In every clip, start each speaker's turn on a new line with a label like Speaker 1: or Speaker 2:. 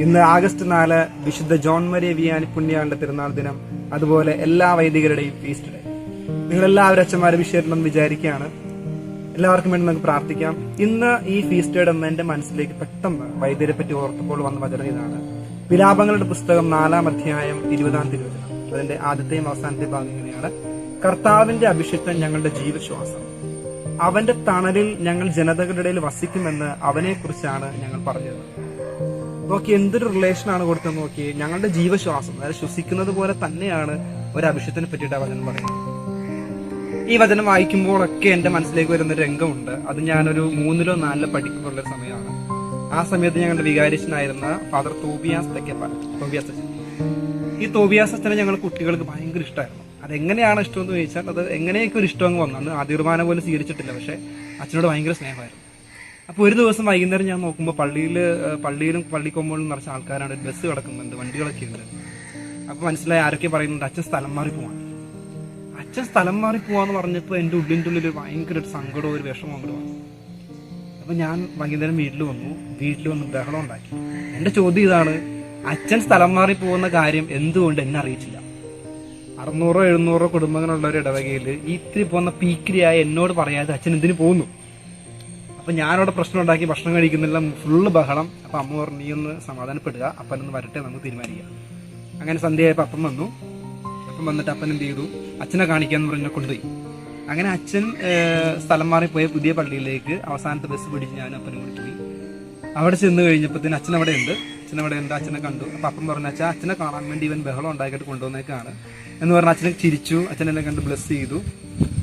Speaker 1: ഇന്ന് ആഗസ്റ്റ് നാല് വിശുദ്ധ ജോൺ മരിയ വിയാനി പുണ്യാണ്ട തിരുനാൾ ദിനം. അതുപോലെ എല്ലാ വൈദികരുടെയും ഫീസ്റ്റ് ഡേ നിങ്ങളെല്ലാവരും അച്ഛന്മാരും വിശേഷണം വിചാരിക്കുകയാണ്. എല്ലാവർക്കും വേണ്ടി നമുക്ക് പ്രാർത്ഥിക്കാം. ഇന്ന് ഈ ഫീസ്റ്റ് ഡേ എന്ന് എന്റെ മനസ്സിലേക്ക് പെട്ടെന്ന് വൈദ്യരെ പറ്റി ഓർത്തപ്പോൾ വന്ന വചനം ഇതാണ്. വിലാപങ്ങളുടെ പുസ്തകം നാലാം അധ്യായം ഇരുപതാം തിരുവചനം. അതിന്റെ ആദ്യത്തെയും അവസാനത്തെയും ഭാഗം ഇങ്ങനെയാണ്. കർത്താവിന്റെ അഭിഷിക്തം ഞങ്ങളുടെ ജീവശ്വാസം. അവന്റെ തണലിൽ ഞങ്ങൾ ജനതകളുടെ ഇടയിൽ വസിക്കുമെന്ന് അവനെ കുറിച്ചാണ് ഞങ്ങൾ പറഞ്ഞത് നോക്കി എന്തൊരു ആണ് കൊടുത്തത് നോക്കി? ഞങ്ങളുടെ ജീവശ്വാസം അതായത് ശ്വസിക്കുന്നത് പോലെ തന്നെയാണ് ഒരു അഭിഷേകത്തിനെ പറ്റിയിട്ട് വചനം പറയുന്നത്. ഈ വചനം വായിക്കുമ്പോഴൊക്കെ എന്റെ മനസ്സിലേക്ക് വരുന്ന രംഗമുണ്ട്. അത് ഞാനൊരു മൂന്നിലോ നാലിലോ പഠിക്കുമ്പോഴുള്ള സമയമാണ്. ആ സമയത്ത് ഞങ്ങളുടെ വികാരിച്ചനായിരുന്ന ഫാദർ തോബിയാസ് തെക്കേപ്പാൽ തോബിയാസ് അച്ഛൻ. ഈ തോബിയാസ് അച്ഛനെ ഞങ്ങൾ കുട്ടികൾക്ക് ഭയങ്കര ഇഷ്ടമായിരുന്നു. അതെങ്ങനെയാണ് ഇഷ്ടം എന്ന് ചോദിച്ചാൽ അത് എങ്ങനെയൊക്കെ ഒരു ഇഷ്ടം അങ്ങ് വന്നു. ആ തീരുമാനം പോലും സ്വീകരിച്ചിട്ടില്ല പക്ഷെ അച്ഛനോട് ഭയങ്കര സ്നേഹമായിരുന്നു. അപ്പോൾ ഒരു ദിവസം വൈകുന്നേരം ഞാൻ നോക്കുമ്പോൾ പള്ളിയിൽ പള്ളിയിലും പള്ളിക്കൊമ്പുകളിലും നിറച്ച ആൾക്കാരാണ് ബസ് കിടക്കുന്നുണ്ട് വണ്ടികളൊക്കെ ഉണ്ട്. അപ്പോൾ മനസ്സിലായി ആരൊക്കെ പറയുന്നുണ്ട് അച്ഛൻ സ്ഥലം മാറി പോവാണ് അച്ഛൻ സ്ഥലം മാറി പോവാന്ന് പറഞ്ഞപ്പോൾ എന്റെ ഉള്ളിന്റെ ഉള്ളിൽ ഭയങ്കര ഒരു സങ്കടവും ഒരു വിഷമവും അങ്ങോട്ട് വന്നു. അപ്പൊ ഞാൻ വൈകുന്നേരം വീട്ടിൽ വന്നു വീട്ടിൽ വന്ന് ബഹളം ഉണ്ടാക്കി. എന്റെ ചോദ്യം ഇതാണ് അച്ഛൻ സ്ഥലം മാറി പോകുന്ന കാര്യം എന്തുകൊണ്ട് എന്നെ അറിയിച്ചില്ല? അറുന്നൂറോ എഴുന്നൂറോ കുടുംബങ്ങളുള്ള ഒരു ഇടവകയിൽ ഈ ഇത്തിരി പോകുന്ന പീക്കിരിയായ എന്നോട് പറയാതെ അച്ഛൻ എന്തിനു പോകുന്നു അപ്പൊ ഞാനവിടെ പ്രശ്നം ഉണ്ടാക്കി ഭക്ഷണം കഴിക്കുന്നില്ല ഫുള്ള് ബഹളം. അപ്പൊ അമ്മ പറഞ്ഞു നീ ഒന്ന് സമാധാനപ്പെടുക അപ്പനൊന്ന് വരട്ടെ നമുക്ക് തീരുമാനിക്കാം. അങ്ങനെ സന്ധ്യയായപ്പോൾ അപ്പം വന്നു. അപ്പം വന്നിട്ട് അപ്പൻ എന്ത് ചെയ്തു? അച്ഛനെ കാണിക്കാന്ന് പറഞ്ഞ കൊണ്ടുപോയി. അങ്ങനെ അച്ഛൻ സ്ഥലം മാറിപ്പോയ പുതിയ പള്ളിയിലേക്ക് അവസാനത്തെ ബസ് പിടിച്ച് ഞാൻ അപ്പനും കൂടി പോയി. അവിടെ ചെന്ന് കഴിഞ്ഞപ്പോഴത്തേന് അച്ഛൻ അവിടെ ഉണ്ട്. അച്ഛൻ അവിടെ ഉണ്ട് അച്ഛനെ കണ്ടു. അപ്പൊ അപ്പം പറഞ്ഞു അച്ഛാ അച്ഛനെ കാണാൻ വേണ്ടി ഇവൻ ബഹളം ഉണ്ടാക്കിയിട്ട് കൊണ്ടുവന്നേക്കാണ്. എന്ന് പറഞ്ഞ അച്ഛനെ ചിരിച്ചു. എന്നെ കണ്ട് ബ്ലസ് ചെയ്തു.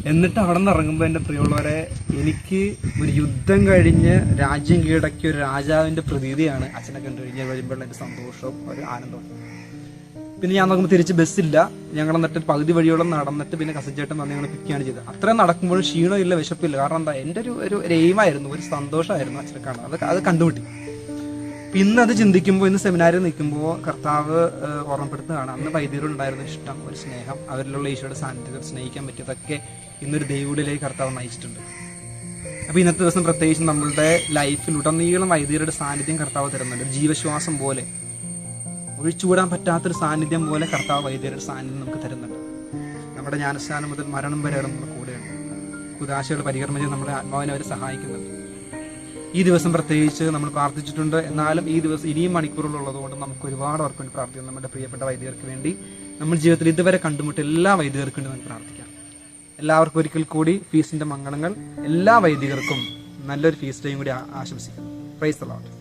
Speaker 1: എന്നിട്ട് അവിടെ നിന്ന് ഇറങ്ങുമ്പോൾ എന്റെ പ്രിയമുള്ളവരെ എനിക്ക് ഒരു യുദ്ധം കഴിഞ്ഞ് രാജ്യം കീഴടക്കിയ ഒരു രാജാവിന്റെ പ്രതീതിയാണ് അച്ഛനെ കണ്ടു കഴിഞ്ഞാൽ വരുമ്പോഴുള്ള എന്റെ സന്തോഷവും ഒരു ആനന്ദവും. പിന്നെ ഞാൻ നോക്കുമ്പോൾ തിരിച്ച് ബസ്സില്ല. ഞങ്ങൾ എന്നിട്ട് പകുതി വഴിയോളം നടന്നിട്ട് പിന്നെ കസച്ചേട്ടൻ വന്ന് ഞങ്ങൾ പിക്കുകയാണ് ചെയ്തത്. അത്രയും നടക്കുമ്പോഴും ക്ഷീണമില്ല വിശപ്പില്ല. കാരണം എന്താ? എന്റെ ഒരു ഒരു എയിമായിരുന്നു ഒരു സന്തോഷമായിരുന്നു അച്ഛനെ കാണാൻ. അത് അത് കണ്ടുപിട്ടി ഇന്ന് അത് ചിന്തിക്കുമ്പോൾ ഇന്ന് സെമിനാറിൽ നിൽക്കുമ്പോൾ കർത്താവ് ഓർമ്മപ്പെടുത്തുന്നതാണ് അന്ന് വൈദ്യരുണ്ടായിരുന്ന ഇഷ്ടം ഒരു സ്നേഹം അവരിലുള്ള ഈശോയുടെ സാന്നിധ്യത്തിൽ സ്നേഹിക്കാൻ പറ്റിയതൊക്കെ ഇന്നൊരു ദൈവത്തിലേക്ക് കർത്താവ് നയിച്ചിട്ടുണ്ട്. അപ്പൊ ഇന്നത്തെ ദിവസം പ്രത്യേകിച്ച് നമ്മളുടെ ലൈഫിൽ ഉടനീളം വൈദ്യരുടെ സാന്നിധ്യം കർത്താവ് തരുന്നുണ്ട്. ഒരു ജീവശ്വാസം പോലെ ഒഴിച്ചുകൂടാൻ പറ്റാത്തൊരു സാന്നിധ്യം പോലെ കർത്താവ് വൈദ്യരുടെ സാന്നിധ്യം നമുക്ക് തരുന്നുണ്ട്. നമ്മുടെ ജ്ഞാനസ്ഥാനം മുതൽ മരണം വരെ നമ്മുടെ കൂടെയുണ്ട്. കുതാശയുടെ പരികർമ്മം ചെയ്ത് നമ്മുടെ ആത്മാവിനെ അവരെ സഹായിക്കുന്നുണ്ട്. ഈ ദിവസം പ്രത്യേകിച്ച് നമ്മൾ പ്രാർത്ഥിച്ചിട്ടുണ്ട്. എന്നാലും ഈ ദിവസം ഇനിയും മണിക്കൂറുകളുള്ളതുകൊണ്ട് നമുക്ക് ഒരുപാട് അവർക്ക് വേണ്ടി പ്രാർത്ഥിക്കാം നമ്മുടെ പ്രിയപ്പെട്ട വൈദികർക്ക് വേണ്ടി. നമ്മൾ ജീവിതത്തിൽ ഇതുവരെ കണ്ടുമുട്ട എല്ലാ വൈദികർക്കും വേണ്ടി നമുക്ക് പ്രാർത്ഥിക്കാം. എല്ലാവർക്കും ഒരിക്കൽ കൂടി ഫീസിന്റെ മംഗളങ്ങൾ. എല്ലാ വൈദികർക്കും നല്ലൊരു ഫീസ് ഡേയും കൂടി ആശംസിക്കുന്നു. പ്രൈസ് ലോട്ട്